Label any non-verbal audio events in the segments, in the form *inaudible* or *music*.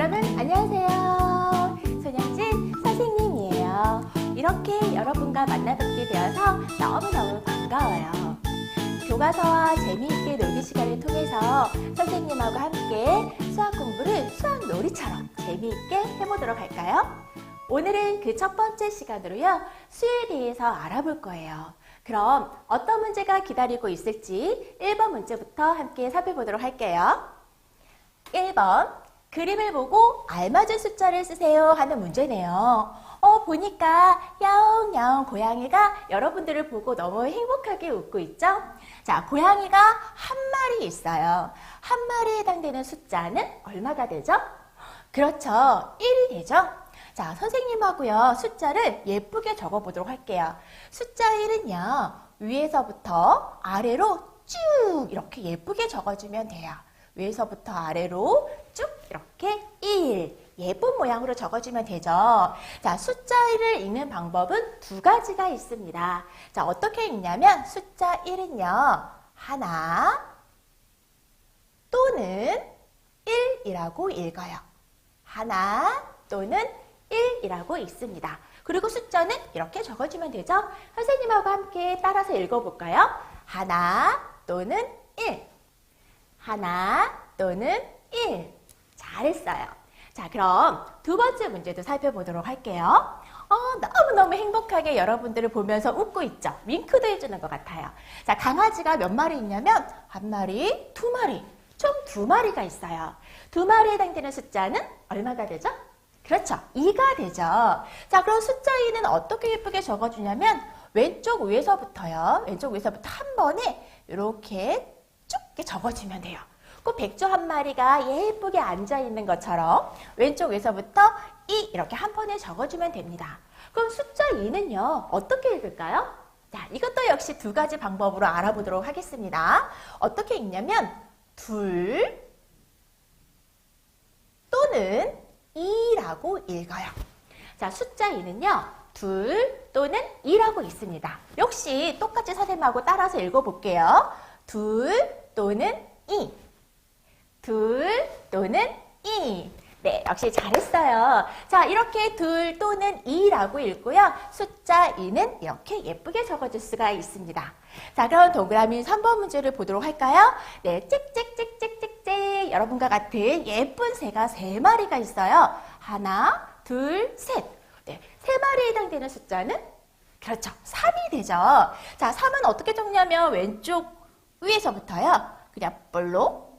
여러분 안녕하세요. 손영진 선생님이에요. 이렇게 여러분과 만나뵙게 되어서 너무너무 반가워요. 교과서와 재미있게 놀기 시간을 통해서 선생님하고 함께 수학 공부를 수학 놀이처럼 재미있게 해보도록 할까요? 오늘은 그 첫 번째 시간으로요. 수에 대해서 알아볼 거예요. 그럼 어떤 문제가 기다리고 있을지 1번 문제부터 함께 살펴보도록 할게요. 1번 그림을 보고 알맞은 숫자를 쓰세요 하는 문제네요. 어, 보니까 야옹야옹 고양이가 여러분들을 보고 너무 행복하게 웃고 있죠? 자, 고양이가 한 마리 있어요. 한 마리에 해당되는 숫자는 얼마가 되죠? 그렇죠. 1이 되죠? 자, 선생님하고요, 숫자를 예쁘게 적어보도록 할게요. 숫자 1은요, 위에서부터 아래로 쭉 이렇게 예쁘게 적어주면 돼요. 위에서부터 아래로 쭉 이렇게 1. 예쁜 모양으로 적어주면 되죠. 자, 숫자 1을 읽는 방법은 두 가지가 있습니다. 자, 어떻게 읽냐면 숫자 1은요, 하나 또는 1이라고 읽어요. 하나 또는 1이라고 읽습니다. 그리고 숫자는 이렇게 적어주면 되죠. 선생님하고 함께 따라서 읽어볼까요? 하나 또는 1. 하나 또는 1. 잘했어요. 자, 그럼 두 번째 문제도 살펴보도록 할게요. 어, 너무너무 행복하게 여러분들을 보면서 웃고 있죠? 윙크도 해주는 것 같아요. 자, 강아지가 몇 마리 있냐면, 한 마리, 두 마리, 총 두 마리가 있어요. 두 마리에 해당되는 숫자는 얼마가 되죠? 그렇죠. 2가 되죠. 자, 그럼 숫자 2는 어떻게 예쁘게 적어주냐면, 왼쪽 위에서부터요. 왼쪽 위에서부터 한 번에 이렇게 쭉 적어주면 돼요. 그 백조 한 마리가 예쁘게 앉아 있는 것처럼 왼쪽 위에서부터 이 이렇게 한 번에 적어주면 됩니다. 그럼 숫자 2는요 어떻게 읽을까요? 자, 이것도 역시 두 가지 방법으로 알아보도록 하겠습니다. 어떻게 읽냐면 둘 또는 2라고 읽어요. 자, 숫자 2는요 둘 또는 2라고 있습니다. 역시 똑같이 선생님하고 따라서 읽어볼게요. 둘 또는 2. 둘 또는 2. 네, 역시 잘했어요. 자, 이렇게 둘 또는 2라고 읽고요. 숫자 2는 이렇게 예쁘게 적어줄 수가 있습니다. 자, 그럼 동그라미 3번 문제를 보도록 할까요? 네, 찍찍찍찍찍찍. 여러분과 같은 예쁜 새가 세 마리가 있어요. 하나, 둘, 셋. 네, 세 마리에 해당되는 숫자는 그렇죠. 3이 되죠. 자, 3은 어떻게 적냐면 왼쪽 위에서부터요. 그냥 볼록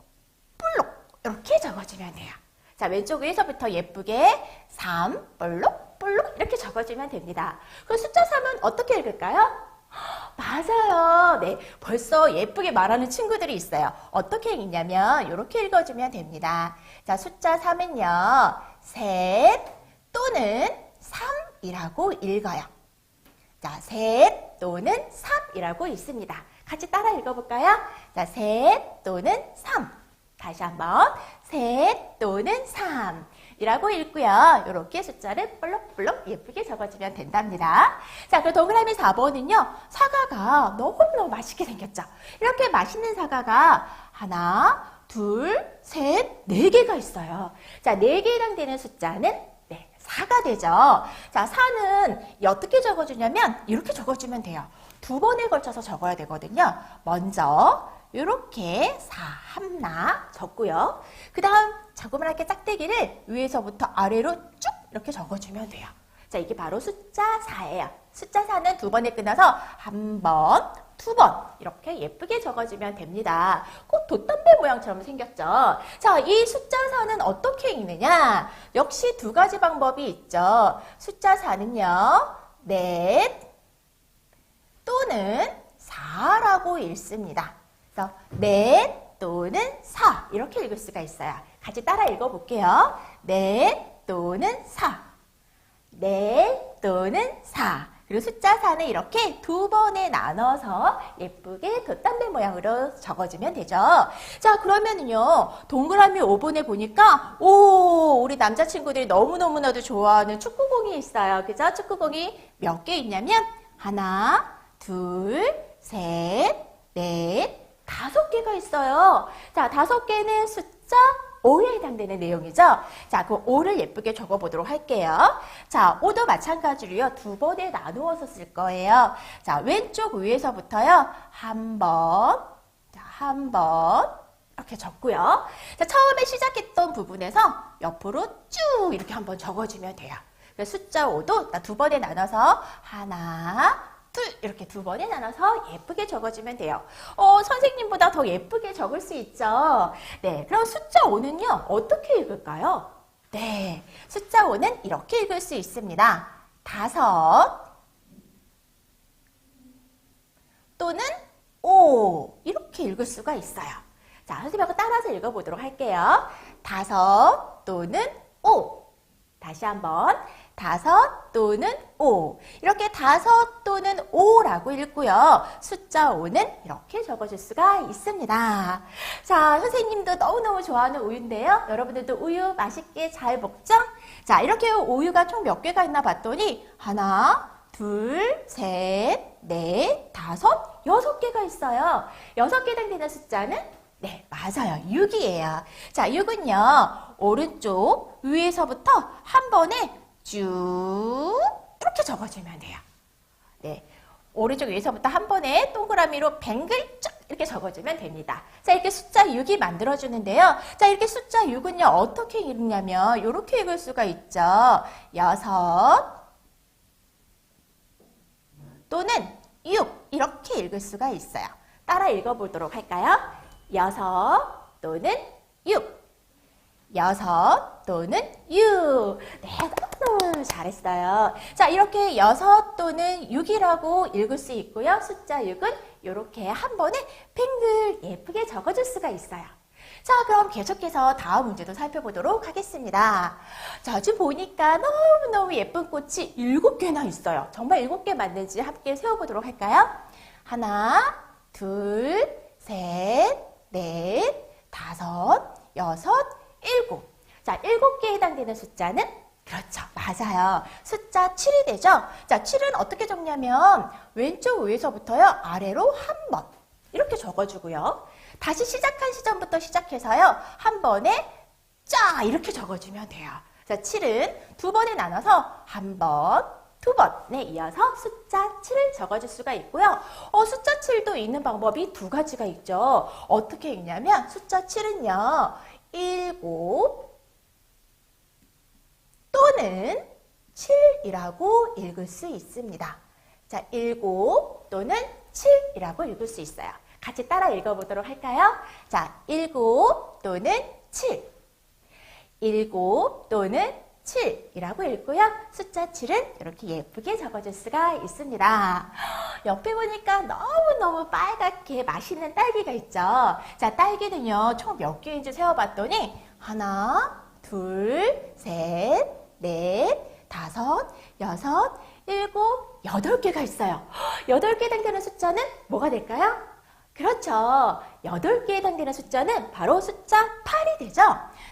이렇게 적어주면 돼요. 자, 왼쪽 위에서부터 예쁘게 3, 볼록, 볼록 이렇게 적어주면 됩니다. 그럼 숫자 3은 어떻게 읽을까요? *gasps* 맞아요. 네, 벌써 예쁘게 말하는 친구들이 있어요. 어떻게 읽냐면 이렇게 읽어주면 됩니다. 자, 숫자 3은요. 셋 또는 3이라고 읽어요. 자, 셋 또는 3이라고 있습니다. 같이 따라 읽어볼까요? 자, 셋 또는 3. 다시 한번 셋 또는 3 이라고 읽고요. 이렇게 숫자를 볼록볼록 예쁘게 적어주면 된답니다. 자, 그럼 동그라미 4번은요. 사과가 너무너무 맛있게 생겼죠. 이렇게 맛있는 사과가 하나, 둘, 셋, 네 개가 있어요. 자, 네 개에 해당되는 숫자는 네, 4가 되죠. 자, 4는 어떻게 적어주냐면 이렇게 적어주면 돼요. 두 번에 걸쳐서 적어야 되거든요. 먼저 이렇게 4 함나 적고요. 그 다음 자그마하게 짝대기를 위에서부터 아래로 쭉 이렇게 적어주면 돼요. 자, 이게 바로 숫자 4예요. 숫자 4는 두 번에 끝나서 한 번, 두 번 이렇게 예쁘게 적어주면 됩니다. 꼭 돛담배 모양처럼 생겼죠. 자, 이 숫자 4는 어떻게 읽느냐? 역시 두 가지 방법이 있죠. 숫자 4는요. 넷 또는 4라고 읽습니다. 그래서 넷 또는 4 이렇게 읽을 수가 있어요. 같이 따라 읽어볼게요. 넷 또는 4넷 또는 4 그리고 숫자 4는 이렇게 두 번에 나눠서 예쁘게 돛담배 모양으로 적어주면 되죠. 자, 그러면은요, 동그라미 5번에 보니까, 오, 우리 남자친구들이 너무너무나도 좋아하는 축구공이 있어요. 그죠? 축구공이 몇 개 있냐면, 하나, 둘, 셋, 넷, 다섯 개가 있어요. 자, 다섯 개는 숫자 5에 해당되는 내용이죠. 자, 그 5를 예쁘게 적어보도록 할게요. 자, 5도 마찬가지로요. 두 번에 나누어서 쓸 거예요. 자, 왼쪽 위에서부터요. 한 번, 자, 한 번, 이렇게 적고요. 자, 처음에 시작했던 부분에서 옆으로 쭉 이렇게 한번 적어주면 돼요. 숫자 5도 두 번에 나눠서 하나, 둘 이렇게 두 번에 나눠서 예쁘게 적어주면 돼요. 어, 선생님보다 더 예쁘게 적을 수 있죠. 네, 그럼 숫자 5는요 어떻게 읽을까요? 네, 숫자 5는 이렇게 읽을 수 있습니다. 다섯 또는 오 이렇게 읽을 수가 있어요. 자, 선생님하고 따라서 읽어보도록 할게요. 다섯 또는 오 다시 한번 다섯 또는 오 이렇게 다섯 또는 오라고 읽고요. 숫자 5는 이렇게 적어줄 수가 있습니다. 자, 선생님도 너무너무 좋아하는 우유인데요. 여러분들도 우유 맛있게 잘 먹죠? 자, 이렇게 우유가 총 몇 개가 있나 봤더니 하나, 둘, 셋, 넷, 다섯, 여섯 개가 있어요. 여섯 개 해당되는 숫자는 네, 맞아요. 6이에요. 자, 6은요, 오른쪽 위에서부터 한 번에 쭉 이렇게 적어주면 돼요. 네, 오른쪽 위에서부터 한 번에 동그라미로 뱅글 쭉 이렇게 적어주면 됩니다. 자, 이렇게 숫자 6이 만들어주는데요. 자, 이렇게 숫자 6은요, 어떻게 읽냐면, 이렇게 읽을 수가 있죠. 여섯 또는 6 이렇게 읽을 수가 있어요. 따라 읽어보도록 할까요? 여섯 또는 6 여섯 또는 6. 네, 너무 잘했어요. 자, 이렇게 여섯 또는 6이라고 읽을 수 있고요. 숫자 6은 이렇게 한 번에 팽글 예쁘게 적어줄 수가 있어요. 자, 그럼 계속해서 다음 문제도 살펴보도록 하겠습니다. 자, 지금 보니까 너무너무 예쁜 꽃이 7개나 있어요. 정말 7개 맞는지 함께 세워보도록 할까요? 하나, 둘, 셋, 넷, 다섯, 여섯, 일곱. 자, 일곱 개에 해당되는 숫자는 그렇죠. 맞아요. 숫자 7이 되죠? 자, 7은 어떻게 적냐면 왼쪽 위에서부터요. 아래로 한 번. 이렇게 적어주고요. 다시 시작한 시점부터 시작해서요. 한 번에 짜 이렇게 적어주면 돼요. 자, 7은 두 번에 나눠서 한 번, 두 번에 이어서 숫자 7을 적어줄 수가 있고요. 어, 숫자 7도 읽는 방법이 두 가지가 있죠. 어떻게 읽냐면 숫자 7은요. 일곱 또는 7이라고 읽을 수 있습니다. 자, 일곱 또는 7이라고 읽을 수 있어요. 같이 따라 읽어보도록 할까요? 자, 일곱 또는 7. 일곱 또는 7이라고 읽고요. 숫자 7은 이렇게 예쁘게 적어줄 수가 있습니다. *gasps* 옆에 보니까 너무너무 빨갛게 맛있는 딸기가 있죠. 자, 딸기는요, 총 몇 개인지 세어봤더니 하나, 둘, 셋, 넷, 다섯, 여섯, 일곱, 여덟 개가 있어요. *gasps* 여덟 개 해당되는 숫자는 뭐가 될까요? 그렇죠. 8개에 해당되는 숫자는 바로 숫자 8이 되죠.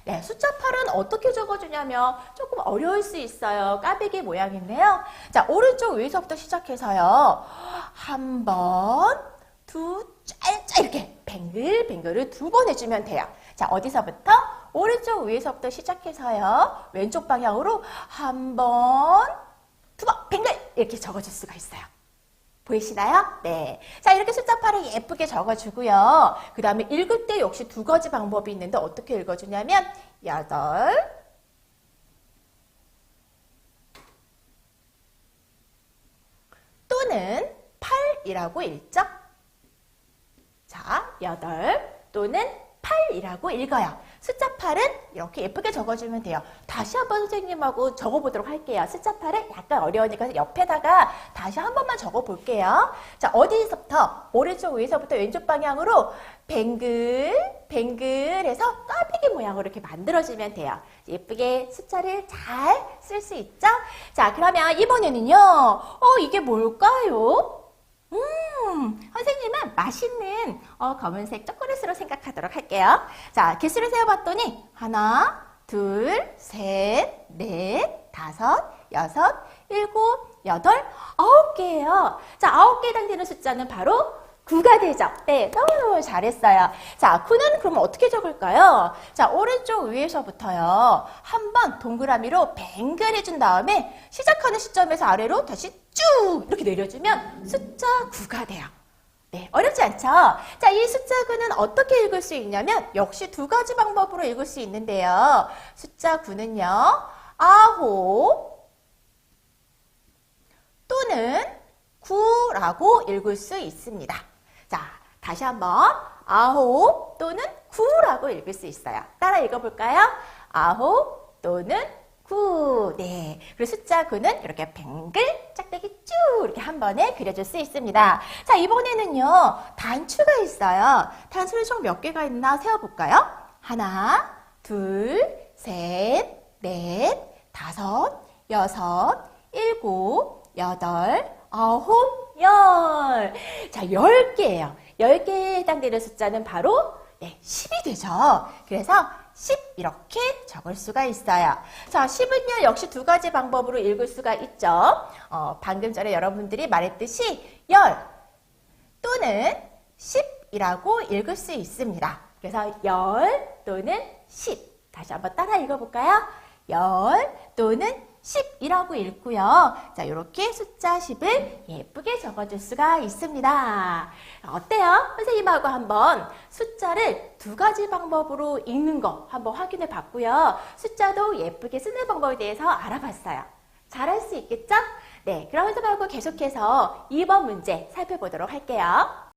네, 숫자 8은 어떻게 적어주냐면 조금 어려울 수 있어요. 까베기 모양인데요. 자, 오른쪽 위에서부터 시작해서요. 한 번, 두, 짤짤 이렇게 뱅글뱅글을 두 번 해주면 돼요. 자, 어디서부터? 오른쪽 위에서부터 시작해서요. 왼쪽 방향으로 한 번, 두 번, 뱅글 이렇게 적어줄 수가 있어요. 보이시나요? 네. 자, 이렇게 숫자 8을 예쁘게 적어주고요. 그 다음에 읽을 때 역시 두 가지 방법이 있는데 어떻게 읽어주냐면, 여덟, 또는 8이라고 읽죠? 자, 여덟 또는 8이라고 읽어요. 숫자 8은 이렇게 예쁘게 적어주면 돼요. 다시 한번 선생님하고 적어보도록 할게요. 숫자 8은 약간 어려우니까 옆에다가 다시 한 번만 적어볼게요. 자, 어디서부터? 오른쪽 위에서부터 왼쪽 방향으로 뱅글, 뱅글 해서 꽈배기 모양으로 이렇게 만들어주면 돼요. 예쁘게 숫자를 잘 쓸 수 있죠? 자, 그러면 이번에는요. 어, 이게 뭘까요? 음, 선생님은 맛있는 어, 검은색 초콜릿으로 생각하도록 할게요. 자, 개수를 세어봤더니 하나, 둘, 셋, 넷, 다섯, 여섯, 일곱, 여덟, 아홉 개예요. 자, 아홉 개에 해당되는 숫자는 바로 9가 되죠? 네, 너무너무 잘했어요. 자, 9는 그럼 어떻게 적을까요? 자, 오른쪽 위에서부터요. 한번 동그라미로 뱅글 해준 다음에 시작하는 시점에서 아래로 다시 쭉 이렇게 내려주면 숫자 9가 돼요. 네, 어렵지 않죠? 자, 이 숫자 9는 어떻게 읽을 수 있냐면 역시 두 가지 방법으로 읽을 수 있는데요. 숫자 9는요. 아홉 또는 9라고 읽을 수 있습니다. 자, 다시 한번 아홉 또는 9라고 읽을 수 있어요. 따라 읽어볼까요? 아홉 또는 9. 네. 그리고 숫자 9는 이렇게 뱅글, 짝대기 쭉 이렇게 한 번에 그려줄 수 있습니다. 자, 이번에는요, 단추가 있어요. 단추를 총몇 개가 있나 세어볼까요? 하나, 둘, 셋, 넷, 다섯, 여섯, 일곱, 여덟, 아홉, 열. 자, 열 개예요. 열 개에 해당되는 숫자는 바로 네, 10이 되죠. 그래서 10 이렇게 적을 수가 있어요. 자, 10은요, 역시 두 가지 방법으로 읽을 수가 있죠. 어, 방금 전에 여러분들이 말했듯이 열 또는 10이라고 읽을 수 있습니다. 그래서 열 또는 10. 다시 한번 따라 읽어볼까요? 열 또는 10이라고 읽고요. 자, 이렇게 숫자 10을 예쁘게 적어줄 수가 있습니다. 어때요? 선생님하고 한번 숫자를 두 가지 방법으로 읽는 거 한번 확인해 봤고요. 숫자도 예쁘게 쓰는 방법에 대해서 알아봤어요. 잘할 수 있겠죠? 네, 그럼 선생님하고 계속해서 2번 문제 살펴보도록 할게요.